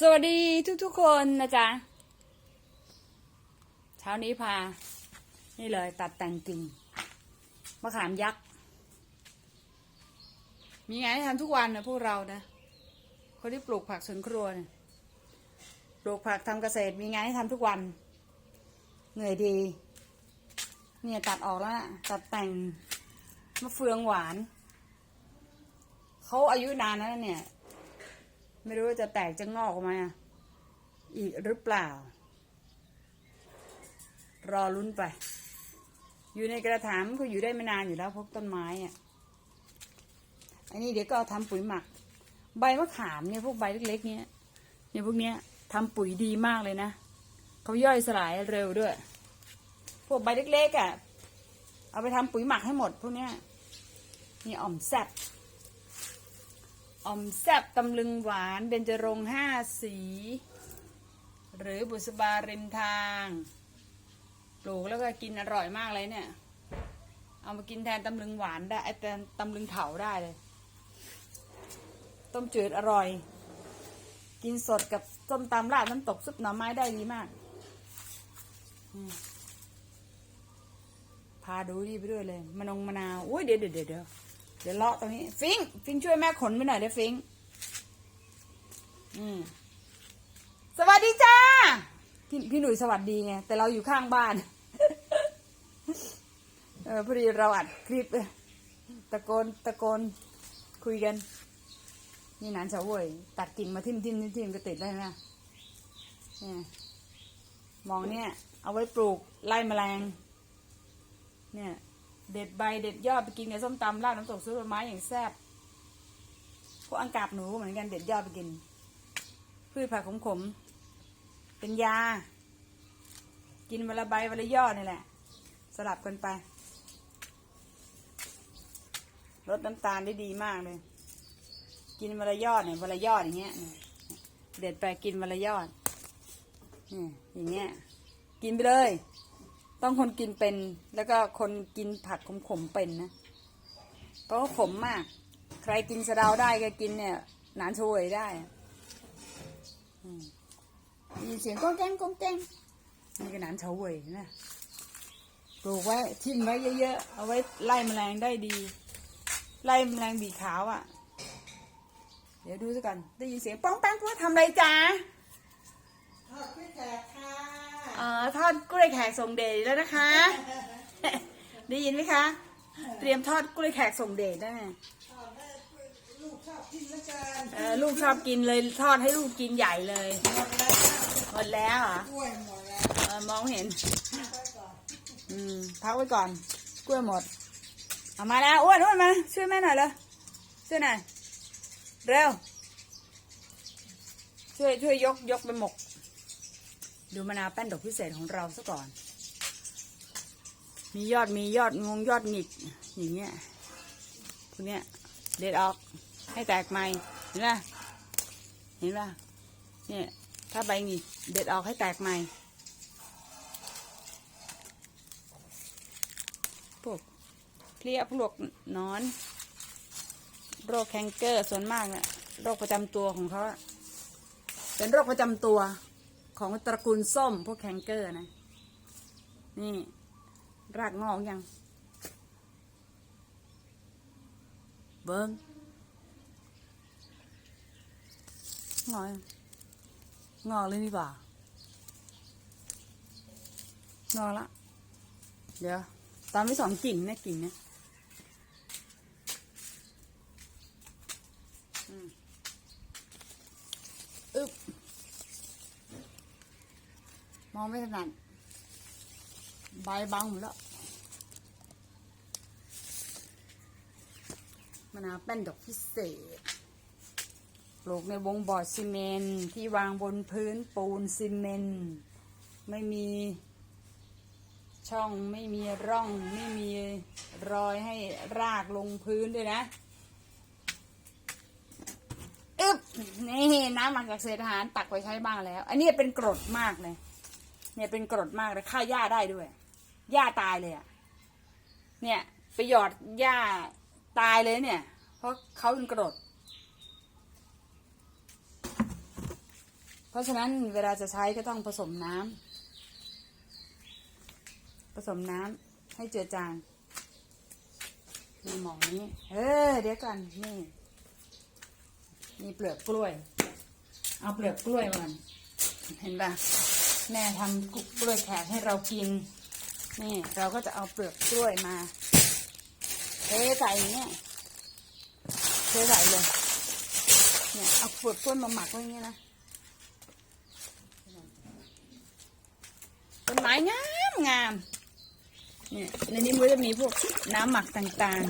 สวัสดีทุกๆคนนะจ๊ะ เช้านี้พา นี่เลยตัดแต่งกิ่งมะขามยักษ์ มีงานให้ทำทุกวันนะพวกเรานะ คนที่ปลูกผักสวนครัวนะปลูกผักทำเกษตรมีงานให้ทำทุกวัน เหนื่อยดี เนี่ยตัดออกแล้วนะตัดแต่งมะเฟืองหวาน เขาอายุนานแล้วเนี่ย ไม่รู้ว่าจะแตกจะงอกออกมา อีกหรือเปล่า รอลุ้นไป อยู่ในกระถางก็อยู่ได้ไม่นานอยู่แล้วพวกต้นไม้อะอันนี้เดี๋ยวก็เอาทำปุ๋ยหมัก ใบมะขามเนี่ยพวกใบเล็กๆ เนี่ยเนี่ยพวกเนี้ยทำปุ๋ยดีมากเลยนะเขาย่อยสลายเร็วด้วย พวกใบเล็กๆอะ เอาไปทำปุ๋ยหมักให้หมดพวกเนี้ยนี่อ่อมแซ่บ อ่อมแซบตำลึงหวานเบญจรงห้าสี หรือบุษบาริมทางปลูกแล้วก็กินอร่อยมากเลยเนี่ย เอามากินแทนตำลึงหวานได้ไอ้แทนตำลึงเถาได้เลย ต้มจืดอร่อย กินสดกับส้มตำราดน้ำตกซุปหน่อไม้ได้ดีมากพาดูดีไปด้วยเลยมะนงมะนาว อุ้ยเดี๋ยวเดี๋ยวเดี๋ยว เดี๋ยวเลาะตรงนี้ ฟิงฟิงช่วยแม่ขนไปหน่อยเดี๋ยวฟิงอืมสวัสดีจ้าพี่พี่หนุ่ยสวัสดีไงแต่เราอยู่ข้างบ้าน เออพอดีเราอัดคลิปตะโกนตะโกนคุยกัน นี่นานเฉาเว่ยตัดกิ่งมาทิ่มทิ่มทิ่มทิ่มก็ติดได้นะมองเนี่ย เอาไว้ปลูกไล่แมลง เนี่ย เด็ดใบเด็ดยอดไปกินในส้มตำราดน้ำตกซุปหน่อไม้อย่างแซ่บพวกอังกาบหนูเหมือนกันเด็ดยอดไปกิน พืชผักขมๆเป็นยา กินวันละใบวันละยอดนี่แหละ สลับกันไป ลดน้ำตาลได้ดีมากเลย กินวันละยอดเนี่ยวันละยอดอย่างเงี้ยเนี่ยเด็ดไปกินวันละยอดเนี่ยอย่างเงี้ย กินไปเลย ต้องคนกินเป็น แล้วก็คนกินผักขมๆเป็นนะ เพราะว่าขมมาก ใครกินสะเดาได้ก็กินเนี่ย หนานช่วยได้อะอืมมีเสียงก้องแก้งก้องแก้งนี่ก็หนานเฉาเวยนะปลูกไว้ทิ่มไว้เยอะๆ เอาไว้ไล่แมลงได้ดี ไล่แมลงบีขาวอะ่ะ เดี๋ยวดูสักกัน ได้ยินเสียงป้องแป้งว่าทำอะไรจ๊ะทอดกล้วยแขกค่ะ อ๋อทอดกล้วยแขกส่งเดชแล้วนะคะ ได้ยินไหมคะ เตรียมทอดกล้วยแขกส่งเดชได้ไหมทอดได้ลูกชอบกินแล้วกันเออลูกชอบกินเลยทอดให้ลูกกินใหญ่เลยหมดแล้วหมดแล้วเหรอกล้วยหมดแล้วเออมองไม่เห็นไปก่อนอืมพักไว้ก่อน กล้วยหมด เอามาแล้วอ้วนอ้วนมาช่วยแม่หน่อยเลยช่วยหน่อยเร็ว ช่วยช่วยยกยกไปหมก ดูมะนาวแป้นดอกพิเศษของเราซะก่อน มียอดมียอดงงยอดหงิกอย่างเงี้ยพวกเนี้ยเด็ดออกให้แตกใหม่เห็นไหมเห็นป่ะเนี่ยถ้าใบหงิกเด็ดออกให้แตกใหม่พวกเพลี้ยพวกนอน โรคแคนเกอร์ส่วนมากเนี่ยโรคประจำตัวของเขาเป็นโรคประจำตัว ของตระกูลส้มพวกแคนเกอร์นะ นี่ รากงอกยัง เบิ้งงอยงอกเลยนี่ป่างอกละ เดี๋ยว ตามไปสองกิ่งนะกิ่งนะอืมอึบม องไม่ถนัดใบบังหมดแล้วมะนาวแป้นดอกพิเศษ ปลูกในวงบ่อซีเมนที่วางบนพื้นปูนซีเมน ไม่มีช่องไม่มีร่องไม่มีรอยให้รากลงพื้นด้วยนะอึบนี่น้ำมักจากเศษอาหารตักไปใช้บ้างแล้ว อันนี้เป็นกรดมากเลย เนี่ยเป็นกรดมากเลยฆ่าหญ้าได้ด้วยหญ้าตายเลยอะ่ะ เนี่ย ไปหยอดหญ้าตายเลยเนี่ย เพราะเขาเป็นกรด เพราะฉะนั้นเวลาจะใช้ก็ต้องผสมน้ำผสมน้ำให้เจือจางมีหมองนี้ เออ เดี๋ยวก่อนนี่มีเปลือกกล้วย เอาเปลือกกล้วยมาก่อนเห็นปะ แม่ทำกล้วยแขกให้เรากิน นี่เราก็จะเอาเปลือกกล้วยมาเทใส่เนี่ยเทใส่เลย เนี่ยเอาเปลือกกล้วยมาหมักไว้อย่างเงี้ยนะต้นไม้งามงามเนี่ยในนี้มันจะมีพวกน้ำหมักต่าง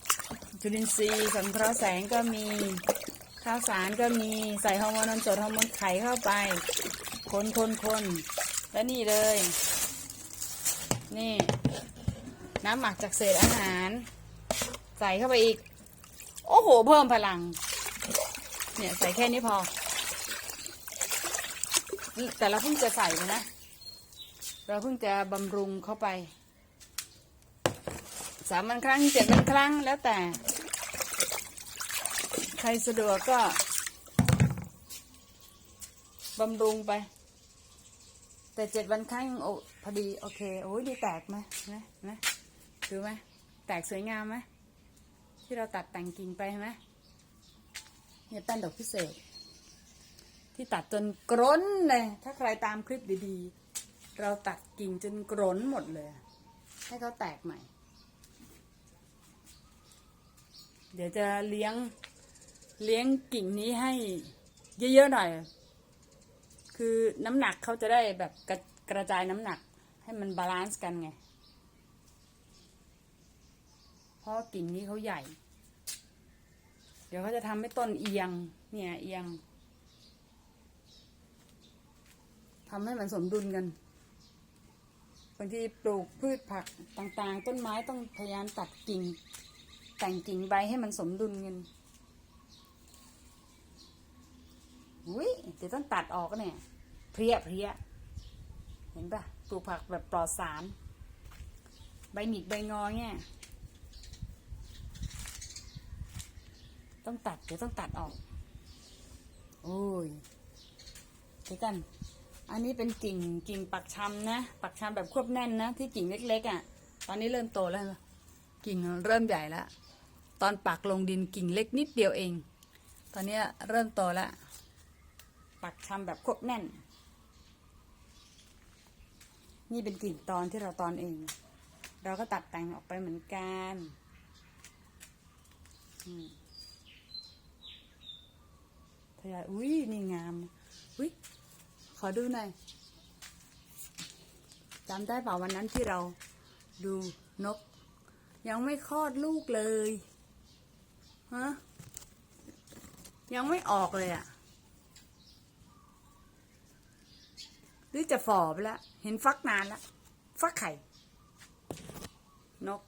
ๆ จุลินทรีย์สังเคราะห์แสงก็มีข้าวสารก็มีใส่ฮอร์โมนนมสดฮอร์โมนไข่เข้าไป คนคนคนแล้วนี่เลย นี่ น้ำหมักจากเศษอาหาร ใส่เข้าไปอีก โอ้โห เพิ่มพลัง เนี่ยใส่แค่นี้พอ แต่เราเพิ่งจะใส่นะ เราเพิ่งจะบำรุงเข้าไปสามวันครั้งเจ็ดวันครั้งแล้วแต่ ใครสะดวกก็บำรุงไป แต่เจ็ดวันครั้งโอพอดีโอเคโอ้ยดีแตกไหมนะนะดูไหมแตกสวยงามไหมที่เราตัดแต่งกิ่งไปไหมเนี่ยแป้นดอกพิเศษ ที่ตัดจนกรนเลยถ้าใครตามคลิปดีๆ เราตัดกิ่งจนกรนหมดเลย ให้เขาแตกใหม่ เดี๋ยวจะเลี้ยงเลี้ยงกิ่งนี้ให้เยอะๆหน่อย คือน้ำหนักเขาจะได้แบบกระกระจายน้ำหนักให้มันบาลานซ์กันไง เพราะกิ่งนี้เขาใหญ่ เดี๋ยวเขาจะทำให้ต้นเอียง เนี่ยเอียงทำให้มันสมดุลกัน บางทีปลูกพืชผักต่างๆ ต้นไม้ต้องพยายามตัดกิ่ง แต่งกิ่งใบให้มันสมดุลกัน อุ้ยเดี๋ยวต้องตัดออกเนี่ย เพลียเพลียเห็นปะปลูกผักแบบปลอดสาร ใบหนิกใบงอเนี่ย ต้องตัดเดี๋ยวต้องตัดออก โอ้ยเดี๋ยวกัน อันนี้เป็นกิ่งกิ่งปักชำนะ ปักชำแบบควบแน่นนะ ที่กิ่งเล็กๆอะ่ะ ตอนนี้เริ่มโตแล้ว กิ่งเริ่มใหญ่แล้ว ตอนปักลงดินกิ่งเล็กนิดเดียวเอง ตอนนี้เริ่มโตแล้ว ปักชำแบบควบแน่น นี่เป็นกิ่งตอนที่เราตอนเอง เราก็ตัดแต่งออกไปเหมือนกันทยอยอุ้ยนี่งาม อุ้ยขอดูหน่อยจำได้เปล่าวันนั้นที่เราดูนก ยังไม่คลอดลูกเลย ฮะ ยังไม่ออกเลยอะ่ะ หรือจะฝ่อไปแล้ว เห็นฟักนานแล้วฟักไข่ นก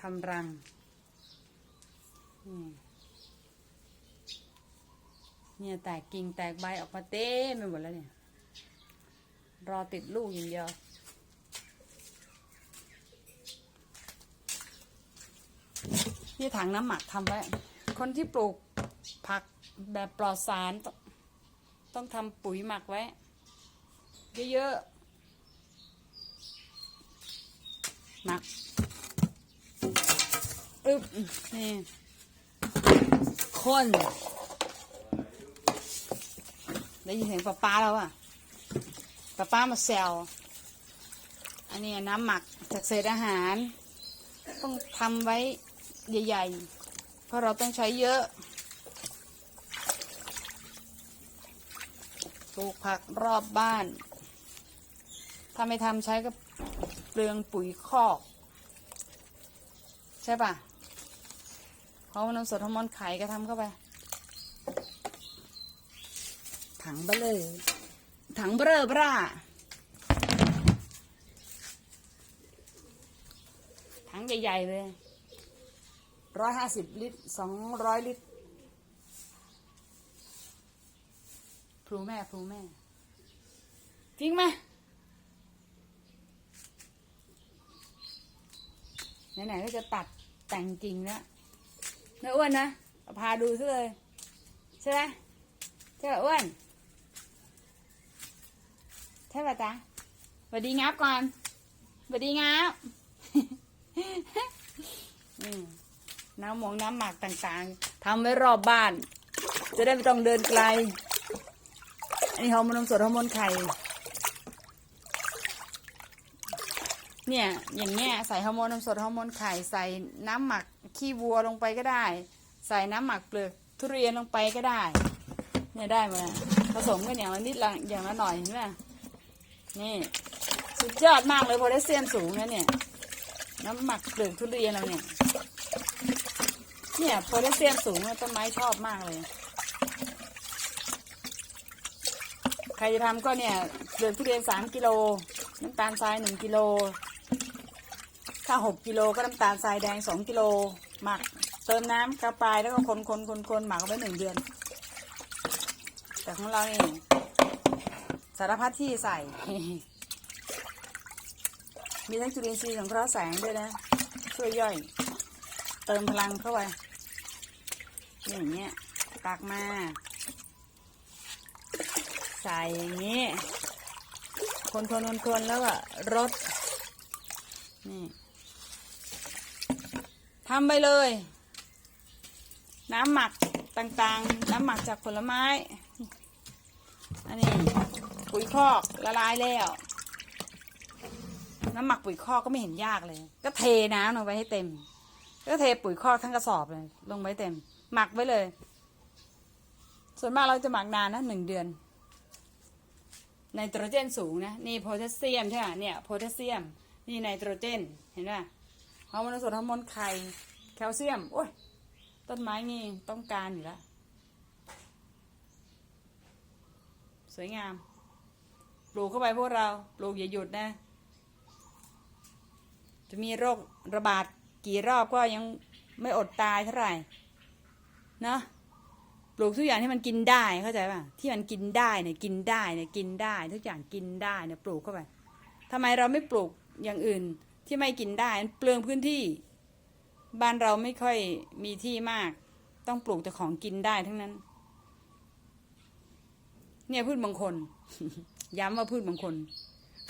ทำรังเนี่ยแตกกิ่งแตกใบออกมาเต้ไปหมดแล้วเนี่ย รอติดลูกอย่างเดียวที่ถังน้ำหมักทำไว้ คนที่ปลูกผักแบบปลอดสารตต้องทำปุ๋ยหมักไว้ เยอะๆหมักอึบนี่คนได้ยินเสียงป้าป้าแล้วอะป้าป้ามาแซวอันนี้น้ำหมักจากเศษอาหาร ต้องทำไว้ใหญ่ๆ เพราะเราต้องใช้เยอะปลูกผักรอบบ้าน ถ้าไม่ทำใช้ก็เปลืองปุ๋ยคอก ใช่ปะเพราะว่าน้ำสดฮอร์โมนไข่ก็ทำเข้าไป ถังเบลอถังเบลอบ้าถังใหญ่ ๆ เลยร้อยห้าสิบลิตรสองร้อยลิตรพลูแม่พลูแม่จริงไหม ไหนๆก็จะตัดแต่งกิ่งแล้วนะอ้วนนะพาดูซะเลย ใช่ไหมใช่ป่ะอ้วน ใช่ป่ะจ๊ะสวัสดีงับก่อนสวัสดีงับน้ำหมองน้ำหมักต่างๆทำไว้รอบบ้าน จะได้ไม่ต้องเดินไกล อันนี้ฮอร์โมนนมสดฮอร์โมนไข่ เนี่ย อย่างเงี้ยใส่ฮอร์โมนนมสดฮอร์โมนไข่ใส่น้ำหมักขี้วัวลงไปก็ได้ ใส่น้ำหมักเปลือกทุเรียนลงไปก็ได้ เนี่ยได้หมาผสมกันอย่างละนิดละอย่างละหน่อยเห็นไหมนี่สุดยอดมากเลยโพแทสเซียมสูงนะเนี่ย น้ำหมักเปลือกทุเรียนเราเนี่ยเนี่ยโพแทสเซียมสูงเนี่ยต้นไม้ชอบมากเลย ใครจะทำก็เนี่ยเปลือกทุเรียนสามกิโลน้ำตาลทรายหนึ่งกิโล ถ้าหกกิโลก็น้ำตาลทรายแดงสองกิโลหมักเติมน้ำกระปายแล้วก็คนคนคนคนหมักไว้หนึ่งเดือน แต่ของเรานี่สารพัดที่ใส่ มีทั้งจุลินทรีย์ของเคราะห์แสงด้วยนะ ช่วยย่อย เติมพลังเข้าไปนี่อย่างเงี้ยตักมา ใส่อย่างนี้ คนคนคนคนแล้วก็รดนี่ ทำไปเลย น้ำหมักต่างๆ น้ำหมักจากผลไม้ อันนี้ปุ๋ยคอกละลายแล้ว น้ำหมักปุ๋ยคอกก็ไม่เห็นยากเลย ก็เทน้ำลงไปให้เต็ม ก็เทปุ๋ยคอกทั้งกระสอบเลย ลงไว้เต็ม หมักไว้เลย ส่วนมากเราจะหมักนานนะหนึ่งเดือนไนโตรเจนสูงนะ นี่โพแทสเซียมใช่ไหมเนี่ยโพแทสเซียม นี่ไนโตรเจน เห็นไหม ฮอร์โมนสดฮอร์โมนไข่แคลเซียมโอ้ยต้นไม้นี่ต้องการอยู่แล้วสวยงาม ปลูกเข้าไปพวกเรา ปลูกอย่าหยุดนะ จะมีโรคระบาดกี่รอบก็ยังไม่อดตายเท่าไหร่เนาะปลูกทุกอย่างที่มันกินได้เข้าใจป่ะที่มันกินได้เนี่ยกินได้เนี่ยกินได้ ทุกอย่างกินได้เนี่ยปลูกเข้าไปทำไมเราไม่ปลูกอย่างอื่น ที่ไม่กินได้เปลืองพื้นที่ บ้านเราไม่ค่อยมีที่มาก ต้องปลูกแต่ของกินได้ทั้งนั้น เนี่ยพืชบางคน ย้ำว่าพืชบางคน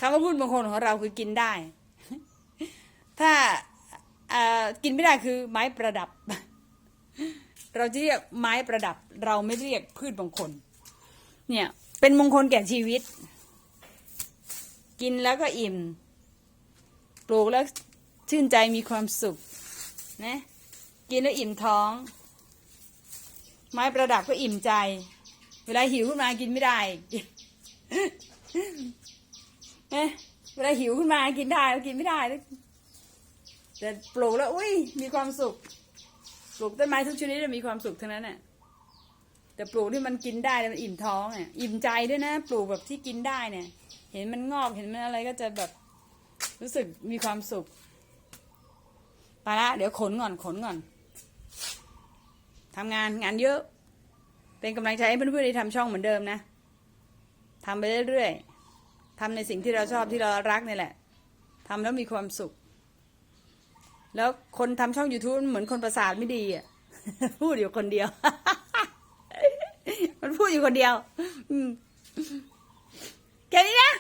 คำว่าพืชบางคนของเราคือกินได้ ถ้ากินไม่ได้คือไม้ประดับ เราจะเรียกไม้ประดับ เราไม่เรียกพืชมงคล เนี่ย เป็นมงคลแก่ชีวิต กินแล้วก็อิ่ม ปลูกแล้วชื่นใจมีความสุขนะกินแล้วอิ่มท้อง ไม้ประดับก็อิ่มใจ เวลาหิวขึ้นมากินไม่ได้นะเวลาหิวขึ้นมากินได้แล้วกินไม่ได้แต่ปลูกแล้วอุ้ยมีความสุข ปลูกต้นไม้ทุกชนิดจะมีความสุขทั้งนั้นน่ะแต่ปลูกที่มันกินได้มันอิ่มท้องเนี่ยอิ่มใจด้วยนะ ปลูกแบบที่กินได้เนี่ย เห็นมันงอกเห็นมันอะไรก็จะแบบ รู้สึกมีความสุขไปละเดี๋ยวขนก่อนขนก่อนทำงานงานเยอะ เป็นกำลังใจให้เพื่อนๆที่ทำช่องเหมือนเดิมนะทำไปเรื่อยๆทำในสิ่งที่เราชอบที่เรารักนี่แหละทำแล้วมีความสุข แล้วคนทำช่อง YouTube เหมือนคนประสาทไม่ดีอะพูดอยู่คนเดียว มันพูดอยู่คนเดียว อืมแค่นี้นะ